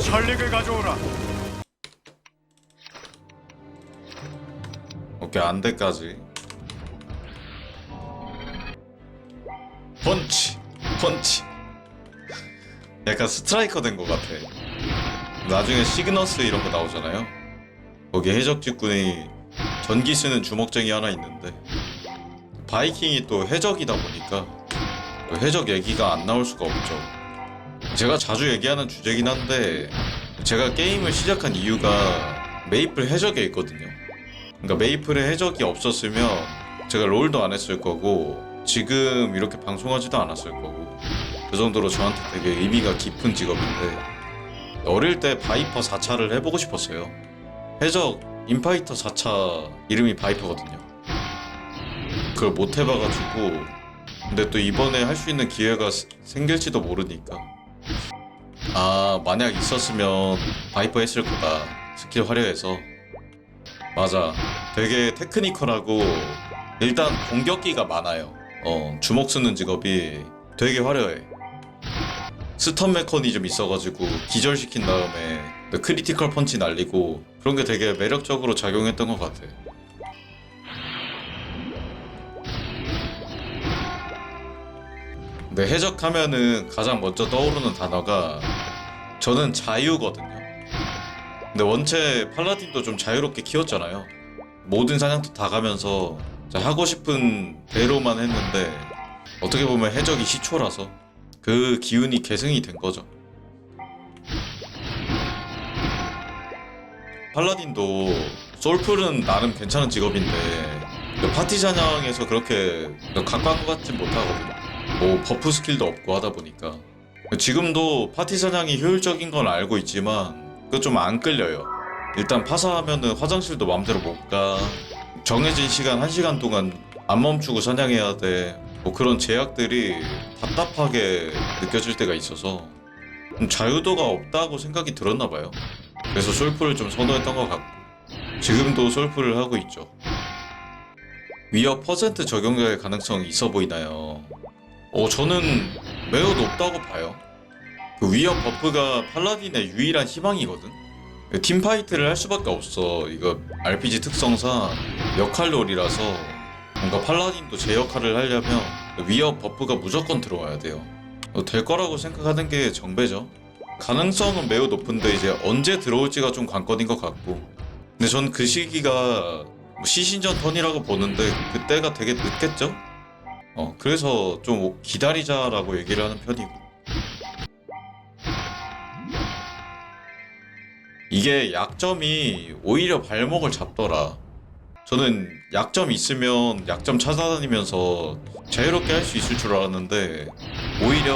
설릭을 가져오라. 오케이 안돼까지. 펀치 펀치. 약간 스트라이커 된 것 같아. 나중에 시그너스 이런 거 나오잖아요. 거기 해적직군이 전기 쓰는 주먹쟁이 하나 있는데 바이킹이 또 해적이다 보니까 그 해적 얘기가 안 나올 수가 없죠 제가 자주 얘기하는 주제긴 한데 제가 게임을 시작한 이유가 메이플 해적에 있거든요. 그러니까 메이플의 해적이 없었으면 제가 롤도 안 했을 거고 지금 이렇게 방송하지도 않았을 거고 그 정도로 저한테 되게 의미가 깊은 직업인데 어릴 때 바이퍼 4차를 해보고 싶었어요. 해적 인파이터 4차 이름이 바이퍼거든요. 그걸 못 해봐가지고 근데 또 이번에 할 수 있는 기회가 스- 생길지도 모르니까 아 만약 있었으면 바이퍼 했을 거다 스킬 화려해서 맞아. 되게 테크니컬하고 일단 공격기가 많아요. 어, 주먹 쓰는 직업이 되게 화려해. 스턴 메커니즘 있어가지고 기절시킨 다음에 크리티컬 펀치 날리고 그런 게 되게 매력적으로 작용했던 것 같아. 근데 해적하면은 가장 먼저 떠오르는 단어가 저는 자유거든요. 근데 원체 팔라딘도 좀 자유롭게 키웠잖아요. 모든 사냥터 다 가면서 자, 하고 싶은 대로만 했는데 어떻게 보면 해적이 시초라서 그 기운이 계승이 된 거죠. 팔라딘도 솔풀은 나름 괜찮은 직업인데 그 파티 사냥에서 그렇게 각광 같진 못하거든요. 뭐 버프 스킬도 없고 하다 보니까 지금도 파티 사냥이 효율적인 건 알고 있지만 그거 좀 안 끌려요. 일단 파사하면은 화장실도 마음대로 못 가. 정해진 시간 1시간 동안 안 멈추고 사냥해야 돼. 뭐 그런 제약들이 답답하게 느껴질 때가 있어서 좀 자유도가 없다고 생각이 들었나 봐요. 그래서 솔프를 좀 선호했던 것 같고 지금도 솔프를 하고 있죠. 위협 퍼센트 적용될 가능성이 있어 보이나요? 어, 저는 매우 높다고 봐요. 그 위협 버프가 팔라딘의 유일한 희망이거든. 팀 파이트를 할 수밖에 없어. 이거 RPG 특성상 역할놀이라서 뭔가 팔라딘도 제 역할을 하려면 위협 버프가 무조건 들어와야 돼요. 어, 될 거라고 생각하는 게 정배죠. 가능성은 매우 높은데 이제 언제 들어올지가 좀 관건인 것 같고. 근데 전 그 시기가 뭐 시신전 턴이라고 보는데 그때가 되게 늦겠죠? 어 그래서 좀 기다리자라고 얘기를 하는 편이고. 이게 약점이 오히려 발목을 잡더라. 저는 약점 있으면 약점 찾아다니면서 자유롭게 할 수 있을 줄 알았는데 오히려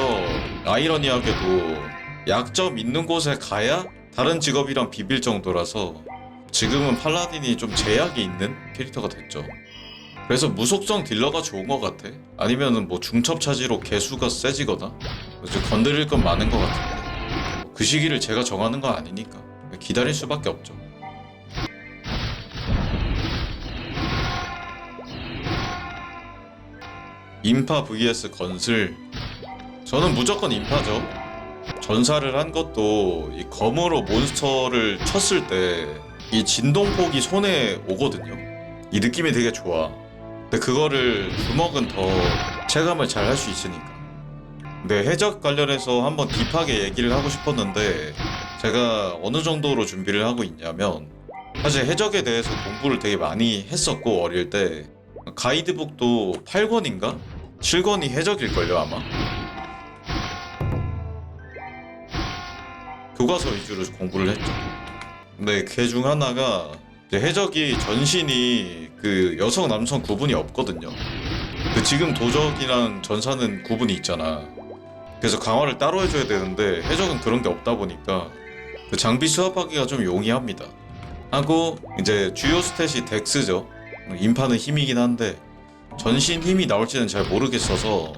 아이러니하게도 약점 있는 곳에 가야 다른 직업이랑 비빌 정도라서 지금은 팔라딘이 좀 제약이 있는 캐릭터가 됐죠. 그래서 무속성 딜러가 좋은 것 같아. 아니면은 뭐 중첩 차지로 개수가 세지거나 이제 건드릴 건 많은 것 같은데 그 시기를 제가 정하는 건 아니니까 기다릴 수밖에 없죠. 인파 vs 건슬 저는 무조건 인파죠. 전사를 한 것도 이 검으로 몬스터를 쳤을 때 이 진동폭이 손에 오거든요. 이 느낌이 되게 좋아. 근데 그거를 주먹은 더 체감을 잘 할 수 있으니까. 네, 해적 관련해서 한번 딥하게 얘기를 하고 싶었는데 제가 어느 정도로 준비를 하고 있냐면 사실 해적에 대해서 공부를 되게 많이 했었고 어릴 때 가이드북도 8권인가? 7권이 해적일걸요 아마 교과서 위주로 공부를 했죠 근데 그 중 하나가 해적이 전신이 그 여성 남성 구분이 없거든요 그 지금 도적이랑 전사는 구분이 있잖아 그래서 강화를 따로 해줘야 되는데 해적은 그런 게 없다 보니까 그 장비 수합하기가 좀 용이합니다. 하고 이제 주요 스탯이 덱스죠. 인파는 힘이긴 한데 전신 힘이 나올지는 잘 모르겠어서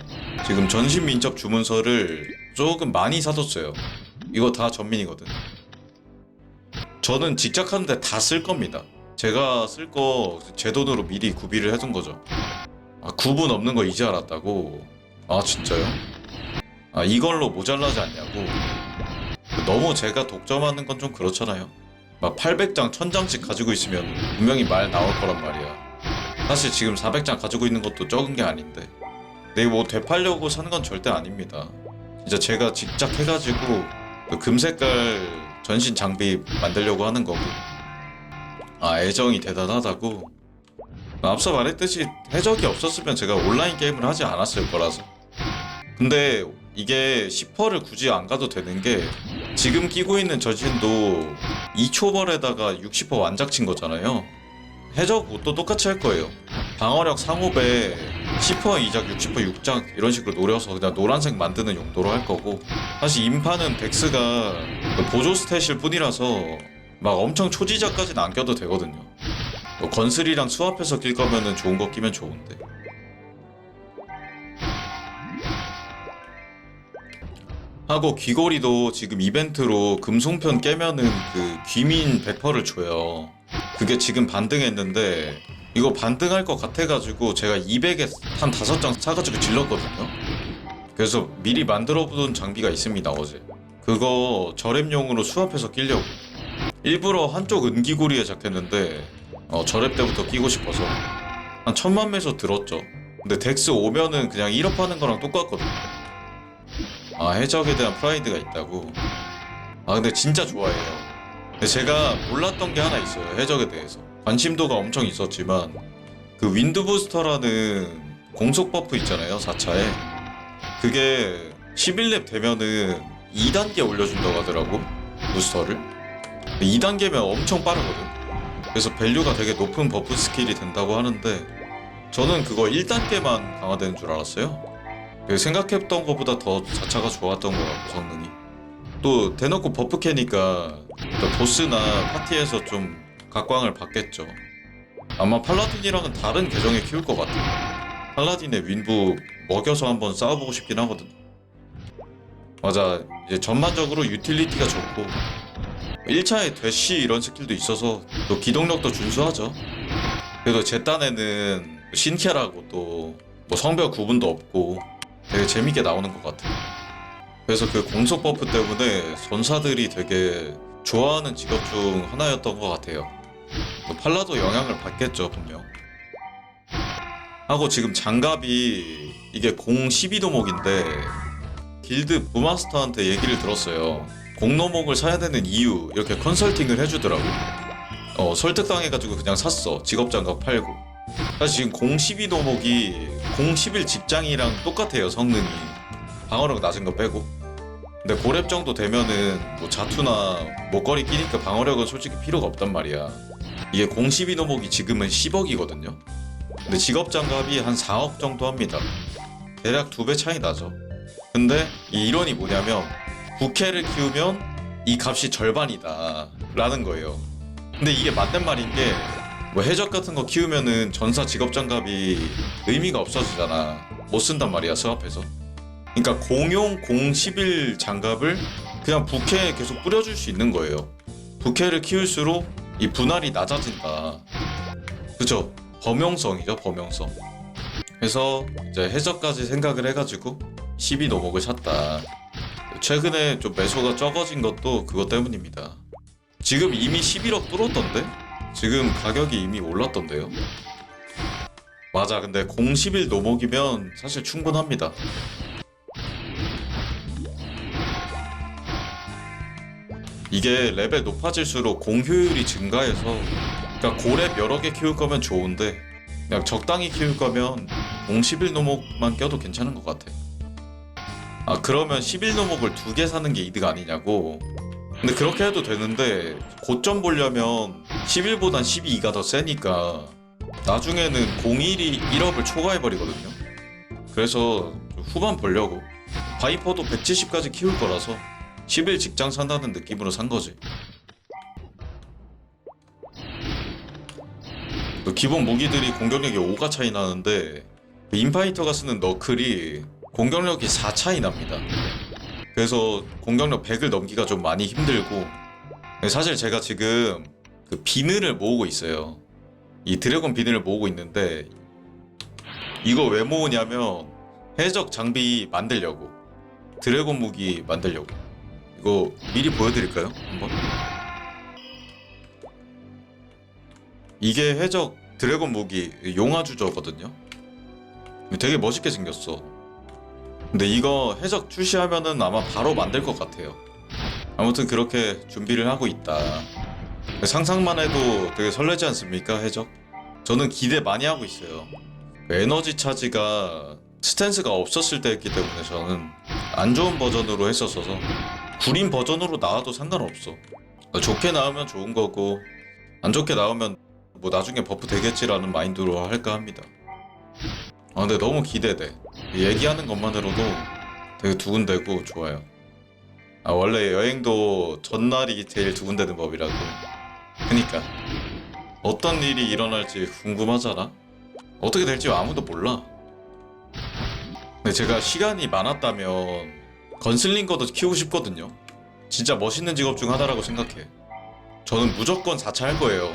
지금 전신 민첩 주문서를 조금 많이 사뒀어요. 이거 다 전민이거든. 저는 직작하는데 다 쓸 겁니다. 제가 쓸 거 제 돈으로 미리 구비를 해둔 거죠. 아, 구분 없는 거 이제 알았다고? 아 진짜요? 아 이걸로 모자라지 않냐고 너무 제가 독점하는 건 좀 그렇잖아요. 막 800장, 1000장씩 가지고 있으면 분명히 말 나올 거란 말이야. 사실 지금 400장 가지고 있는 것도 적은 게 아닌데. 근데 뭐 되팔려고 사는 건 절대 아닙니다. 진짜 제가 직접 해가지고 그 금색깔 전신 장비 만들려고 하는 거고. 아 애정이 대단하다고. 앞서 말했듯이 해적이 없었으면 제가 온라인 게임을 하지 않았을 거라서. 근데 이게 10%를 굳이 안 가도 되는 게 지금 끼고 있는 전신도 2초벌에다가 60% 완작 친 거잖아요. 해적 옷도 똑같이 할 거예요. 방어력 상업에 10% 이작, 60% 육작 이런 식으로 노려서 그냥 노란색 만드는 용도로 할 거고 사실 인파는 덱스가 그 보조 스탯일 뿐이라서 막 엄청 초지작까지는 안 껴도 되거든요. 뭐 건슬이랑 수합해서 낄 거면은 좋은 거 끼면 좋은데. 하고 귀걸이도 지금 이벤트로 금송편 깨면은 그 귀민 100%를 줘요. 그게 지금 반등했는데 이거 반등할 것 같아가지고 제가 200에 한 5장 사가지고 질렀거든요. 그래서 미리 만들어둔 장비가 있습니다 어제. 그거 저랩용으로 수합해서 끼려고. 일부러 한쪽 은기고리에 잡혔는데 어, 저랩 때부터 끼고 싶어서 한 천만 매서 들었죠. 근데 덱스 오면은 그냥 1업 하는 거랑 똑같거든요. 아 해적에 대한 프라이드가 있다고. 아 근데 진짜 좋아해요. 제가 몰랐던 게 하나 있어요 해적에 대해서. 관심도가 엄청 있었지만 그 윈드 부스터라는 공속 버프 있잖아요 4차에. 그게 11렙 되면은 2단계 올려준다고 하더라고 부스터를. 2단계면 엄청 빠르거든. 그래서 밸류가 되게 높은 버프 스킬이 된다고 하는데 저는 그거 1단계만 강화되는 줄 알았어요. 그 생각했던 것보다 더 자차가 좋았던 것 같고 성능이 또 대놓고 버프 캐니까 그 보스나 파티에서 좀 각광을 받겠죠. 아마 팔라딘이랑은 다른 계정에 키울 것 같아요. 팔라딘의 윈부 먹여서 한번 싸워보고 싶긴 하거든. 맞아 이제 전반적으로 유틸리티가 좋고 1차에 대시 이런 스킬도 있어서 또 기동력도 준수하죠. 그래도 제 딴에는 신캐라고 또 뭐 성별 구분도 없고 되게 재밌게 나오는 것 같아요. 그래서 그 공속 버프 때문에 전사들이 되게 좋아하는 직업 중 하나였던 것 같아요. 또 팔라도 영향을 받겠죠, 분명. 하고 지금 장갑이 이게 공 12도목인데 길드 부마스터한테 얘기를 들었어요. 공노목을 사야 되는 이유 이렇게 컨설팅을 해주더라고. 어 설득당해가지고 그냥 샀어. 직업 장갑 팔고. 사실 지금 공 12도목이 공 11 직장이랑 똑같아요 성능이 방어력 낮은 거 빼고. 근데 고렙 정도 되면은 뭐 자투나 목걸이 끼니까 방어력은 솔직히 필요가 없단 말이야. 이게 공 12도목이 지금은 10억이거든요. 근데 직업 장갑이 한 4억 정도 합니다. 대략 두 배 차이 나죠. 근데 이 이론이 뭐냐면 부캐를 키우면 이 값이 절반이다 라는 거예요. 근데 이게 맞는 말인 게 뭐 해적 같은 거 키우면은 전사 직업 장갑이 의미가 없어지잖아. 못 쓴단 말이야 수합해서. 그러니까 공용 011 장갑을 그냥 부캐에 계속 뿌려줄 수 있는 거예요. 부캐를 키울수록 이 분할이 낮아진다. 그죠? 범용성이죠 범용성. 그래서 이제 해적까지 생각을 해가지고 12 노목을 샀다. 최근에 좀 매수가 적어진 것도 그것 때문입니다. 지금 이미 11억 뚫었던데? 지금 가격이 이미 올랐던데요? 맞아 근데 011 노목이면 사실 충분합니다 이게 레벨 높아질수록 공 효율이 증가해서 그러니까 고렙 여러 개 키울 거면 좋은데 그냥 적당히 키울 거면 011 노목만 껴도 괜찮은 것 같아. 아 그러면 11 노목을 두 개 사는 게 이득 아니냐고. 근데 그렇게 해도 되는데 고점 보려면 11보단 12가 더 세니까 나중에는 01이 1업을 초과해버리거든요. 그래서 후반 보려고. 바이퍼도 170까지 키울 거라서 11 직장 산다는 느낌으로 산 거지. 그 기본 무기들이 공격력이 5가 차이 나는데 그 인파이터가 쓰는 너클이 공격력이 4 차이 납니다. 그래서 공격력 100을 넘기가 좀 많이 힘들고 사실 제가 지금 그 비늘을 모으고 있어요. 이 드래곤 비늘을 모으고 있는데 이거 왜 모으냐면 해적 장비 만들려고 드래곤 무기 만들려고 이거 미리 보여드릴까요? 한번? 이게 해적 드래곤 무기 용화주저거든요? 되게 멋있게 생겼어. 근데 이거 해적 출시하면은 아마 바로 만들 것 같아요. 아무튼 그렇게 준비를 하고 있다. 상상만 해도 되게 설레지 않습니까 해적? 저는 기대 많이 하고 있어요. 에너지 차지가 스탠스가 없었을 때였기 때문에 저는 안 좋은 버전으로 했었어서 구린 버전으로 나와도 상관없어. 좋게 나오면 좋은 거고 안 좋게 나오면 뭐 나중에 버프 되겠지라는 마인드로 할까 합니다. 아 근데 너무 기대돼. 얘기하는 것만으로도 되게 두근대고 좋아요. 아 원래 여행도 전날이 제일 두근대는 법이라고. 그니까. 어떤 일이 일어날지 궁금하잖아? 어떻게 될지 아무도 몰라. 근데 제가 시간이 많았다면 건슬링거도 키우고 싶거든요. 진짜 멋있는 직업 중 하나라고 생각해. 저는 무조건 4차 할 거예요.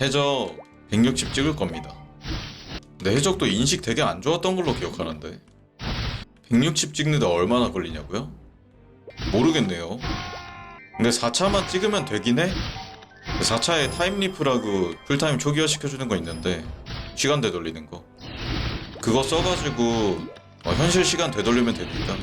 해적 160 찍을 겁니다. 근데 해적도 인식 되게 안 좋았던 걸로 기억하는데. 160 찍는데 얼마나 걸리냐고요? 모르겠네요. 근데 4차만 찍으면 되긴 해. 4차에 타임리프라고 풀타임 초기화 시켜주는 거 있는데 시간 되돌리는 거. 그거 써가지고 어, 현실 시간 되돌리면 되니까